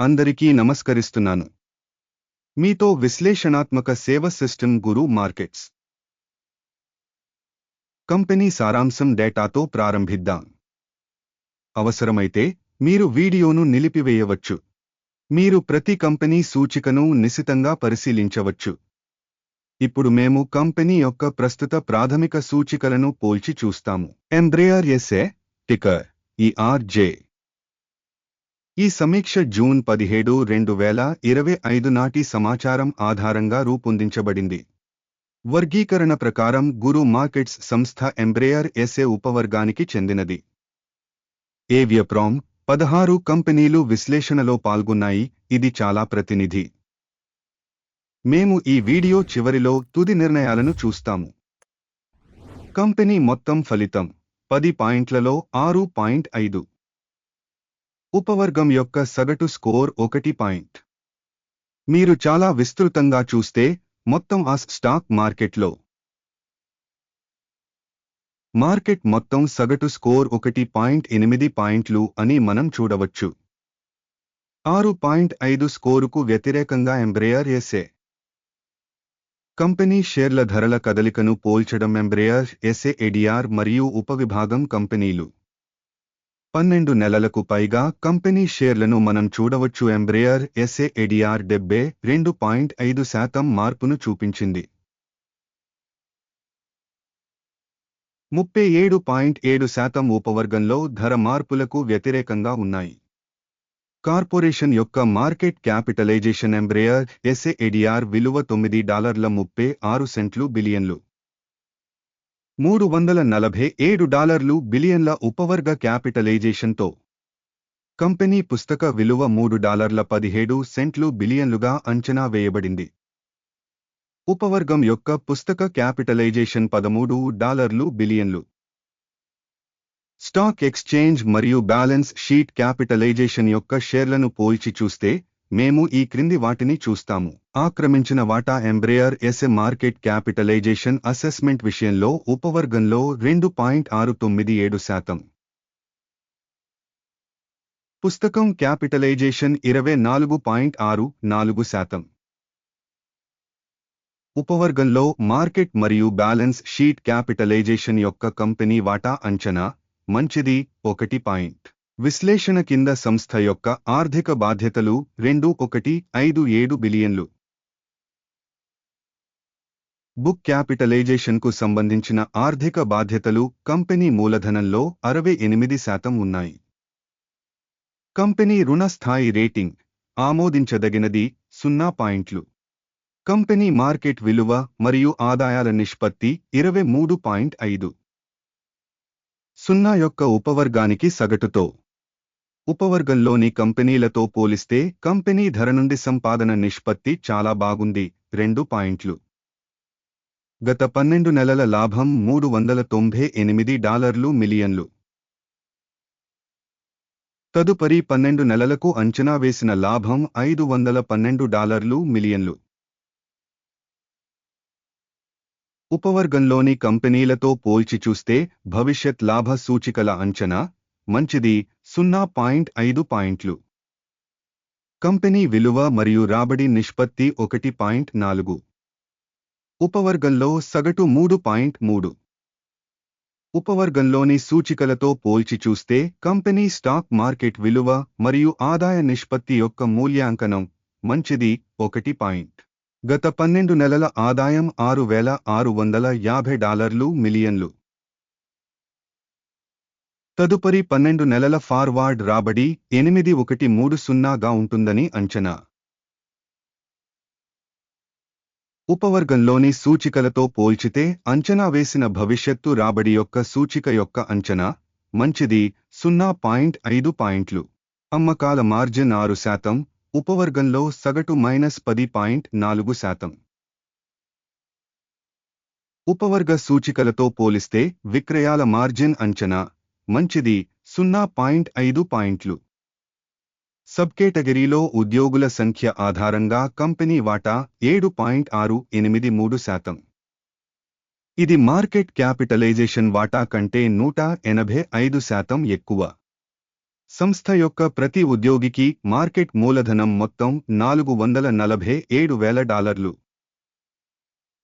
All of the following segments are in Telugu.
అందరికీ నమస్కరిస్తున్నాను. మీతో విశ్లేషణాత్మక సేవ సిస్టమ్ గురు మార్కెట్స్. కంపెనీ సారాంశం డేటాతో ప్రారంభిద్దాం. అవసరమైతే మీరు వీడియోను నిలిపివేయవచ్చు. మీరు ప్రతి కంపెనీ సూచికను నిశితంగా పరిశీలించవచ్చు. ఇప్పుడు మేము కంపెనీ యొక్క ప్రస్తుత ప్రాథమిక సూచికలను పోల్చి చూస్తాము. ఎంబ్రేయర్ ఎస్ఏ టికర్ ఈఆర్జే ఈ సమీక్ష జూన్ పదిహేడు రెండు వేల ఇరవై ఐదు నాటి సమాచారం ఆధారంగా రూపొందించబడింది. వర్గీకరణ ప్రకారం గురు మార్కెట్స్ సంస్థ ఎంబ్రేయర్ ఎస్ఏ ఉపవర్గానికి చెందినది. ఏవియప్రామ్ పదహారు కంపెనీలు విశ్లేషణలో పాల్గొన్నాయి ఇది చాలా ప్రతినిధి. మేము ఈ వీడియో చివరిలో తుది నిర్ణయాలను చూస్తాము. కంపెనీ మొత్తం ఫలితం పది పాయింట్లలో ఆరు పాయింట్ ఐదు. ఉపవర్గం యొక్క సగటు స్కోర్ ఒకటి పాయింట్. మీరు చాలా విస్తృతంగా చూస్తే మొత్తం ఆ స్టాక్ మార్కెట్లో. మార్కెట్ మొత్తం సగటు స్కోర్ ఒకటి పాయింట్ ఎనిమిది పాయింట్లు అని మనం చూడవచ్చు. ఆరు పాయింట్ ఐదు స్కోరుకు వ్యతిరేకంగా ఎంబ్రేయర్ ఎస్ఏ కంపెనీ షేర్ల ధరల కదలికను పోల్చడం ఎంబ్రేయర్ ఎస్ఏ ఎడిఆర్ మరియు ఉపవిభాగం కంపెనీలు. పన్నెండు నెలలకు పైగా కంపెనీ షేర్లను మనం చూడవచ్చు. ఎంబ్రేయర్ ఎస్ఏ ఎడిఆర్ డెబ్బే రెండు పాయింట్ ఐదు శాతం మార్పును చూపించింది. ముప్పై ఏడు పాయింట్ ఏడు శాతం ఉపవర్గంలో ధర మార్పులకు వ్యతిరేకంగా ఉన్నాయి. కార్పొరేషన్ యొక్క మార్కెట్ క్యాపిటలైజేషన్ ఎంబ్రేయర్ ఎస్ఏఎడిఆర్ విలువ తొమ్మిది డాలర్ల ముప్పై ఆరు సెంట్లు బిలియన్లు. మూడు వందల నలభై ఏడు డాలర్లు బిలియన్ల ఉపవర్గ క్యాపిటలైజేషన్తో. కంపెనీ పుస్తక విలువ మూడు డాలర్ల పదిహేడు సెంట్లు బిలియన్లుగా అంచనా వేయబడింది. ఉపవర్గం యొక్క పుస్తక క్యాపిటలైజేషన్ పదమూడు డాలర్లు బిలియన్లు. స్టాక్ ఎక్స్చేంజ్ మరియు బ్యాలెన్స్ షీట్ క్యాపిటలైజేషన్ యొక్క షేర్లను పోల్చి చూస్తే మేము ఈ క్రింది వాటిని చూస్తాము. ఆక్రమించిన వాటా Embraer SA market capitalization assessment విషయంలో ఉపవర్గంలో రెండు పాయింట్ ఆరు తొమ్మిది ఏడు శాతం. పుస్తకం క్యాపిటలైజేషన్ ఇరవై నాలుగు పాయింట్ ఆరు నాలుగు శాతం. ఉపవర్గంలో మార్కెట్ మరియు బ్యాలెన్స్ షీట్ క్యాపిటలైజేషన్ యొక్క కంపెనీ వాటా అంచనా మంచిది ఒకటి పాయింట్. విశ్లేషణ కింద సంస్థ యొక్క ఆర్థిక బాధ్యతలు రెండు ఒకటి ఐదు ఏడు బిలియన్లు. బుక్ క్యాపిటలైజేషన్కు సంబంధించిన ఆర్థిక బాధ్యతలు కంపెనీ మూలధనంలో అరవై ఎనిమిది శాతం ఉన్నాయి. కంపెనీ రుణ స్థాయి రేటింగ్ ఆమోదించదగినది సున్నా పాయింట్లు. కంపెనీ మార్కెట్ విలువ మరియు ఆదాయాల నిష్పత్తి ఇరవై మూడు పాయింట్ ఐదు. సున్నా యొక్క ఉపవర్గానికి సగటుతో. ఉపవర్గంలోని కంపెనీలతో పోలిస్తే కంపెనీ ధర నుండి సంపాదన నిష్పత్తి చాలా బాగుంది. రెండు పాయింట్లు. గత పన్నెండు నెలల లాభం మూడు వందల తొంభై ఎనిమిది డాలర్లు మిలియన్లు. తదుపరి పన్నెండు నెలలకు అంచనా వేసిన లాభం ఐదు వందల పన్నెండు డాలర్లు మిలియన్లు. ఉపవర్గంలోని కంపెనీలతో పోల్చి చూస్తే భవిష్యత్ లాభ సూచికల అంచనా మంచిది సున్నా పాయింట్ ఐదు పాయింట్లు. కంపెనీ విలువ మరియు రాబడి నిష్పత్తి ఒకటి పాయింట్ నాలుగు. ఉపవర్గంలో సగటు మూడు పాయింట్ మూడు. ఉపవర్గంలోని సూచికలతో పోల్చి చూస్తే కంపెనీ స్టాక్ మార్కెట్ విలువ మరియు ఆదాయ నిష్పత్తి యొక్క మూల్యాంకనం మంచిది ఒకటి పాయింట్. గత పన్నెండు నెలల ఆదాయం ఆరు వేల ఆరు వందల యాభై డాలర్లు మిలియన్లు. తదుపరి పన్నెండు నెలల ఫార్వార్డ్ రాబడి ఎనిమిది ఒకటి మూడు సున్నాగా ఉంటుందని అంచనా. ఉపవర్గంలోని సూచికలతో పోల్చితే అంచనా వేసిన భవిష్యత్తు రాబడి యొక్క సూచిక యొక్క అంచనా మంచిది సున్నా పాయింట్ ఐదు పాయింట్లు. అమ్మకాల మార్జిన్ ఆరు శాతం ఉపవర్గంలో సగటు మైనస్ పది పాయింట్ నాలుగు శాతం. ఉపవర్గ సూచికలతో పోలిస్తే విక్రయాల మార్జిన్ అంచనా మంచిది. సున్నా పాయింట్ ఐదు పాయింట్లు. సబ్ కేటగిరీలో ఉద్యోగుల సంఖ్య ఆధారంగా కంపెనీ వాటా ఏడు పాయింట్ ఆరు ఎనిమిది మూడు శాతం. ఇది మార్కెట్ క్యాపిటలైజేషన్ వాటా కంటే నూట ఎనభై ఐదు శాతం ఎక్కువ. సంస్థ యొక్క ప్రతి ఉద్యోగికి మార్కెట్ మూలధనం మొత్తం నాలుగు వందల నలభై ఏడు వేల డాలర్లు.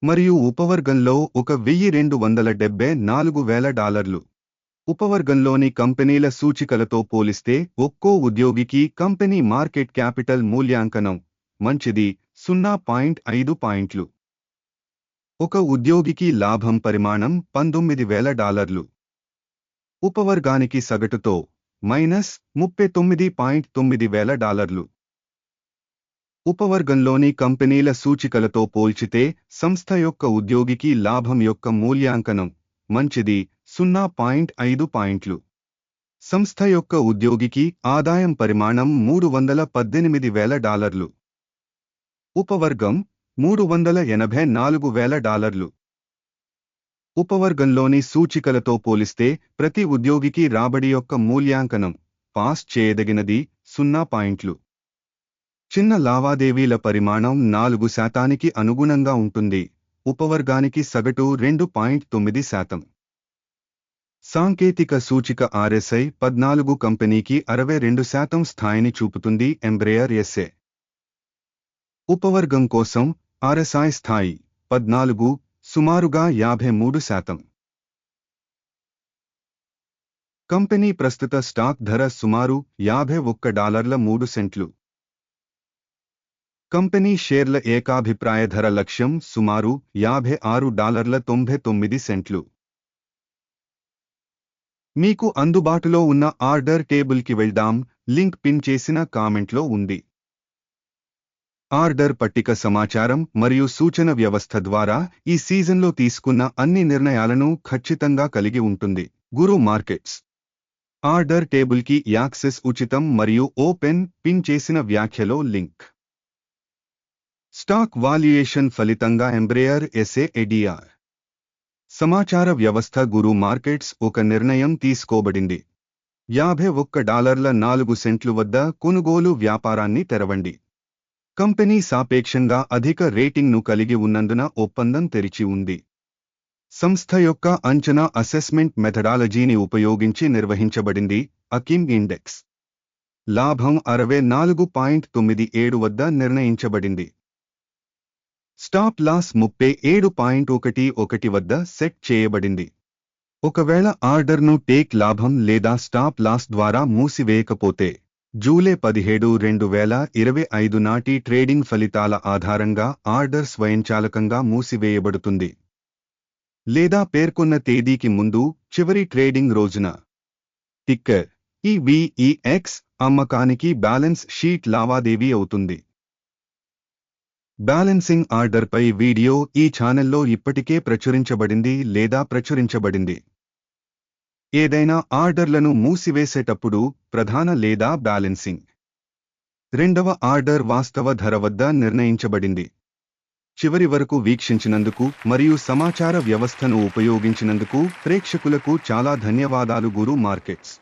మరియు ఉపవర్గంలో ఒక వెయ్యి రెండు వందల డెబ్బై నాలుగు వేల డాలర్లు. ఉపవర్గంలోని కంపెనీల సూచికలతో పోలిస్తే ఒక్కో ఉద్యోగికి కంపెనీ మార్కెట్ క్యాపిటల్ మూల్యాంకనం మంచిది సున్నా పాయింట్ ఐదు పాయింట్లు. ఒక ఉద్యోగికి లాభం పరిమాణం పంతొమ్మిది వేల డాలర్లు. ఉపవర్గానికి సగటుతో మైనస్ ముప్పై తొమ్మిది పాయింట్ తొమ్మిది వేల డాలర్లు. ఉపవర్గంలోని కంపెనీల సూచికలతో పోల్చితే సంస్థ యొక్క ఉద్యోగికి లాభం యొక్క మూల్యాంకనం మంచిది సున్నా పాయింట్ ఐదు పాయింట్లు. సంస్థ యొక్క ఉద్యోగికి ఆదాయం పరిమాణం మూడు వందల పద్దెనిమిది వేల డాలర్లు. ఉపవర్గం మూడు వందల ఎనభై నాలుగు వేల డాలర్లు. ఉపవర్గంలోని సూచికలతో పోలిస్తే ప్రతి ఉద్యోగికి రాబడి యొక్క మూల్యాంకనం పాస్ చేయదగినది సున్నా పాయింట్లు. చిన్న లావాదేవీల పరిమాణం నాలుగు శాతానికి అనుగుణంగా ఉంటుంది. ఉపవర్గానికి సగటు రెండు పాయింట్ తొమ్మిది శాతం. సాంకేతిక సూచిక ఆర్ఎస్ఐ పద్నాలుగు కంపెనీకి అరవై రెండు శాతం స్థాయిని చూపుతుంది ఎంబ్రేయర్ ఎస్ఏ. ఉపవర్గం కోసం ఆర్ఎస్ఐ స్థాయి పద్నాలుగు సుమారుగా యాభై మూడు శాతం. కంపెనీ ప్రస్తుత స్టాక్ ధర సుమారు యాభై ఒక్క డాలర్ల మూడు సెంట్లు. కంపెనీ షేర్ల ఏకాభిప్రాయ ధర లక్ష్యం సుమారు యాభై ఆరు డాలర్ల తొంభై తొమ్మిది సెంట్లు. మీకు అందుబాటులో ఉన్న ఆర్డర్ టేబుల్కి వెళ్దాం లింక్ పిన్ చేసిన కామెంట్లో ఉంది. ఆర్డర్ పట్టిక సమాచారం మరియు సూచన వ్యవస్థ ద్వారా ఈ సీజన్లో తీసుకున్న అన్ని నిర్ణయాలను ఖచ్చితంగా కలిగి ఉంటుంది. Guru Markets. ఆర్డర్ టేబుల్కి యాక్సెస్ ఉచితం మరియు ఓపెన్ పిన్ చేసిన వ్యాఖ్యలో లింక్. స్టాక్ వాల్యుయేషన్ ఫలితంగా ఎంబ్రేయర్ ఎస్ఏ ఎడిఆర్. సమాచార వ్యవస్థ గురు మార్కెట్స్ ఒక నిర్ణయం తీసుకోబడింది. యాభై ఒక్క డాలర్ల నాలుగు సెంట్లు వద్ద కొనుగోలు వ్యాపారాన్ని తెరవండి. కంపెనీ సాపేక్షంగా అధిక రేటింగ్ను కలిగి ఉన్నందున ఒప్పందం తెరిచి ఉంది. సంస్థ యొక్క అంచనా అసెస్మెంట్ మెథడాలజీని ఉపయోగించి నిర్వహించబడింది అకిమ్ ఇండెక్స్. లాభం అరవై నాలుగు పాయింట్ తొమ్మిది ఏడు వద్ద నిర్ణయించబడింది. స్టాప్ లాస్ ముప్పై ఏడు పాయింట్ ఒకటి ఒకటి వద్ద సెట్ చేయబడింది. ఒకవేళ ఆర్డర్ను టేక్ లాభం లేదా స్టాప్ లాస్ ద్వారా మూసివేయకపోతే జూలై పదిహేడు రెండు వేల ఇరవై ఐదు నాటి ట్రేడింగ్ ఫలితాల ఆధారంగా ఆర్డర్ స్వయంచాలకంగా మూసివేయబడుతుంది. లేదా పేర్కొన్న తేదీకి ముందు చివరి ట్రేడింగ్ రోజున. టిక్కర్ ఈవీఈఎక్స్ అమ్మకానికి బ్యాలెన్స్ షీట్ లావాదేవీ అవుతుంది. బ్యాలెన్సింగ్ ఆర్డర్పై వీడియో ఈ ఛానల్లో ఇప్పటికే ప్రచురించబడింది లేదా ప్రచురించబడింది. ఏదైనా ఆర్డర్లను మూసివేసేటప్పుడు ప్రధాన లేదా బ్యాలెన్సింగ్. రెండవ ఆర్డర్ వాస్తవ ధర వద్ద నిర్ణయించబడింది. చివరి వరకు వీక్షించినందుకు మరియు సమాచార వ్యవస్థను ఉపయోగించినందుకు ప్రేక్షకులకు చాలా ధన్యవాదాలు గురు మార్కెట్స్.